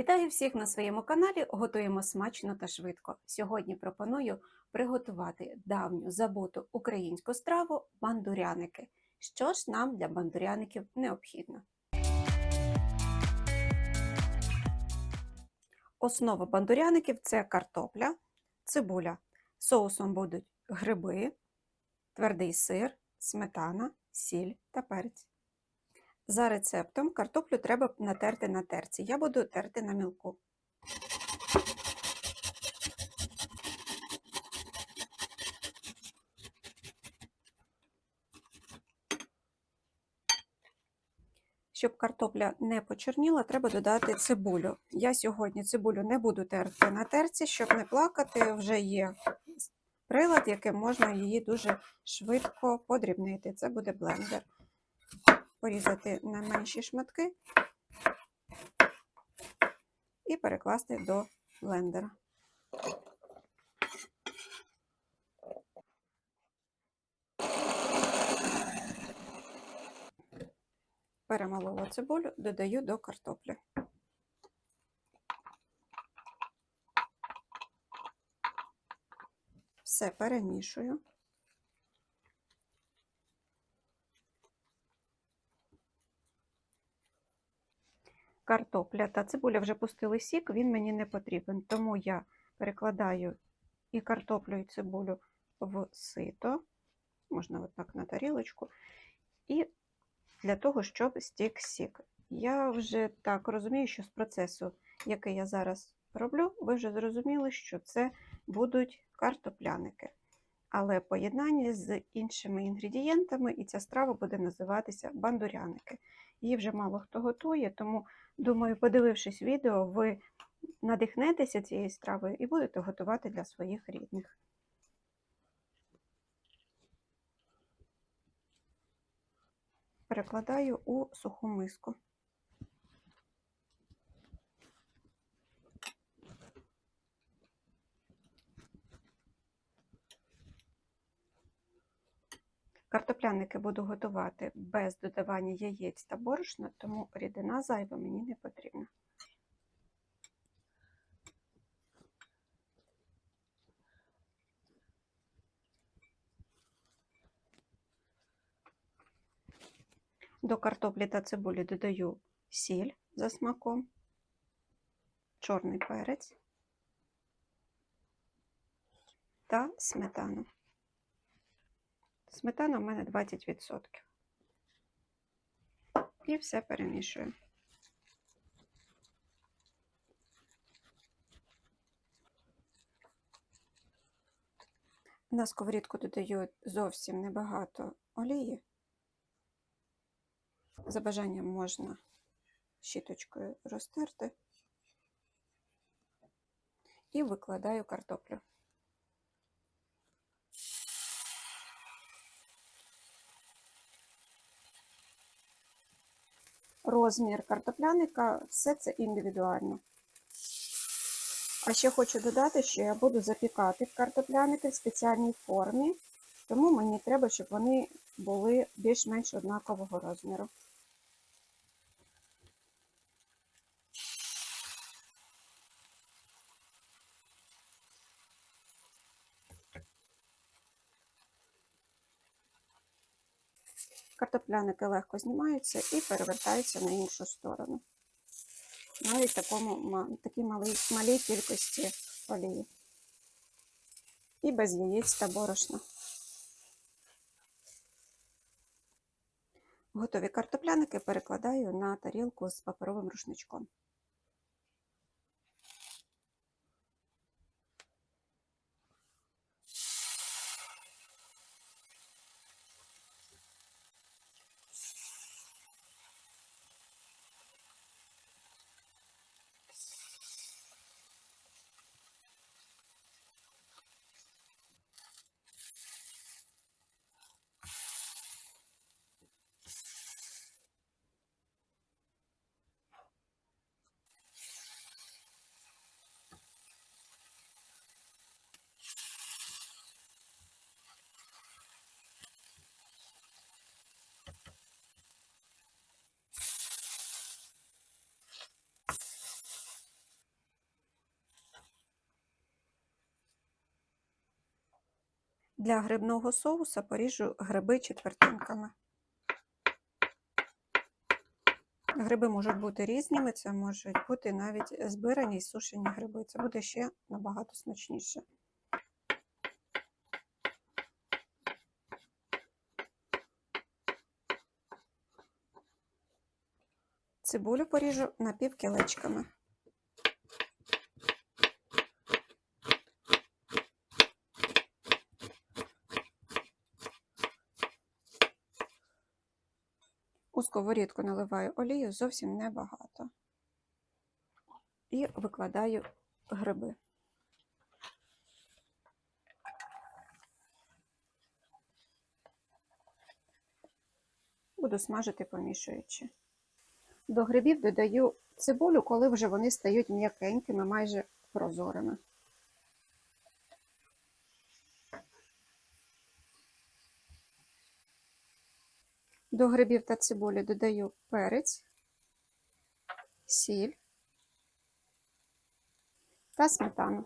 Вітаю всіх на своєму каналі. Готуємо смачно та швидко. Сьогодні пропоную приготувати давню забуту українську страву бандуряники. Що ж нам для бандуряників необхідно? Основа бандуряників це картопля, цибуля. Соусом будуть гриби, твердий сир, сметана, сіль та перець. За рецептом картоплю треба натерти на терці. Я буду терти на мілку. Щоб картопля не почерніла, треба додати цибулю. Я сьогодні цибулю не буду терти на терці, щоб не плакати, вже є прилад, яким можна її дуже швидко подрібнити. Це буде блендер порізати на менші шматки і перекласти до блендера. Перемолола цибулю, додаю до картоплі. Все перемішую. Картопля та цибуля вже пустили сік, він мені не потрібен. Тому я перекладаю і картоплю, і цибулю в сито, можна отак на тарілочку, і для того, щоб стік сік. Я вже так розумію, що з процесу, який я зараз роблю, ви вже зрозуміли, що це будуть картопляники. Але поєднання з іншими інгредієнтами, і ця страва буде називатися бандуряники. Її вже мало хто готує, тому Думаю, подивившись відео, ви надихнетеся цією стравою і будете готувати для своїх рідних. Перекладаю у суху миску. Картопляники буду готувати без додавання яєць та борошна, тому рідина зайва мені не потрібна. До картоплі та цибулі додаю сіль за смаком, чорний перець та сметану. Сметана в мене 20%. І все перемішую. На сковорідку додаю зовсім небагато олії. За бажанням можна щіточкою розтерти і викладаю картоплю. Розмір картопляника, все це індивідуально. А ще хочу додати, що я буду запікати картопляники в спеціальній формі, тому мені треба, щоб вони були більш-менш однакового розміру. Картопляники легко знімаються і перевертаються на іншу сторону. Навіть в такому, такій малій, малій кількості олії. І без яєць та борошна. Готові картопляники перекладаю на тарілку з паперовим рушничком. Для грибного соуса поріжу гриби четвертинками. Гриби можуть бути різними, це можуть бути навіть збирані і сушені гриби. Це буде ще набагато смачніше. Цибулю поріжу напівкілечками. Сковорідку наливаю олію зовсім небагато. І викладаю гриби. Буду смажити помішуючи. До грибів додаю цибулю, коли вже вони стають м'якенькими, майже прозорими. До грибів та цибулі додаю перець, сіль та сметану.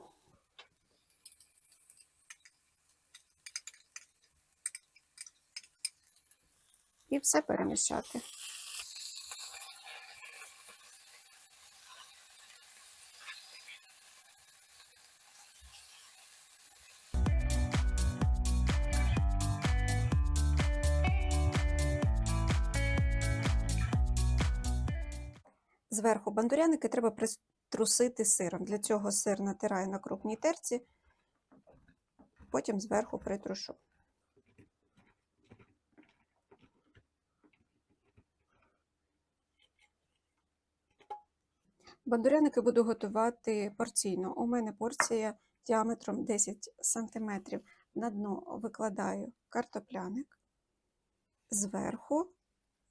І все перемішати. Зверху бандуряники треба притрусити сиром. Для цього сир натираю на крупній терці, потім зверху притрушу. Бандуряники буду готувати порційно. У мене порція діаметром 10 см. На дно викладаю картопляник, зверху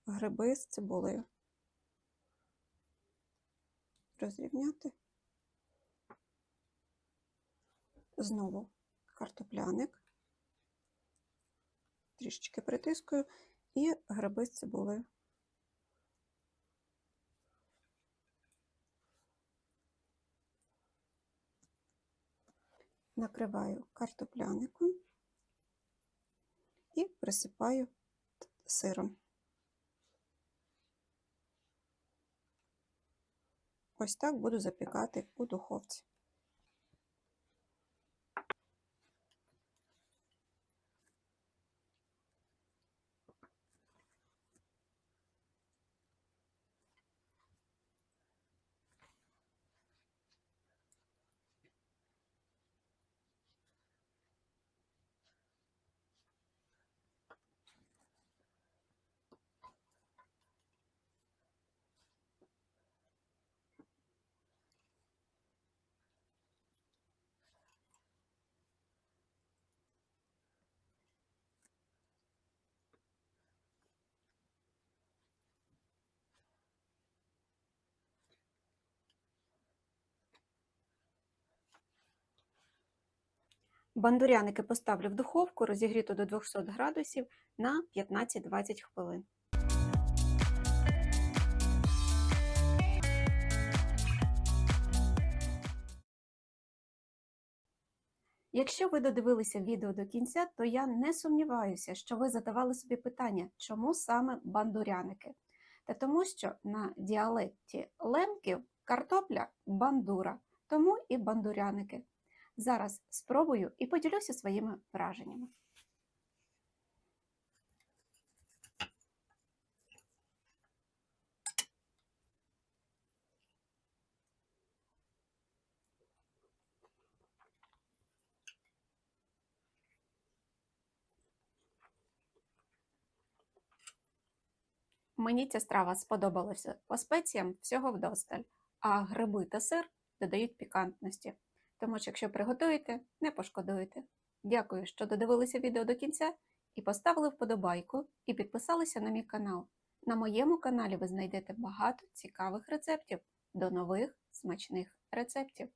гриби з цибулею розрівняти. Знову картопляник, трішечки притискую і гриби з цибулею. Накриваю картопляником і присипаю сиром. Ось так буду запікати у духовці. Бандуряники поставлю в духовку, розігріту до 200 градусів на 15-20 хвилин. Якщо ви додивилися відео до кінця, то я не сумніваюся, що ви задавали собі питання, чому саме бандуряники? Та тому, що на діалекті лемків картопля бандура, тому і бандуряники. Зараз спробую і поділюся своїми враженнями. Мені ця страва сподобалася по спеціям всього вдосталь, а гриби та сир додають пікантності. Тому що якщо приготуєте, не пошкодуєте. Дякую, що додивилися відео до кінця і поставили вподобайку і підписалися на мій канал. На моєму каналі ви знайдете багато цікавих рецептів. До нових смачних рецептів!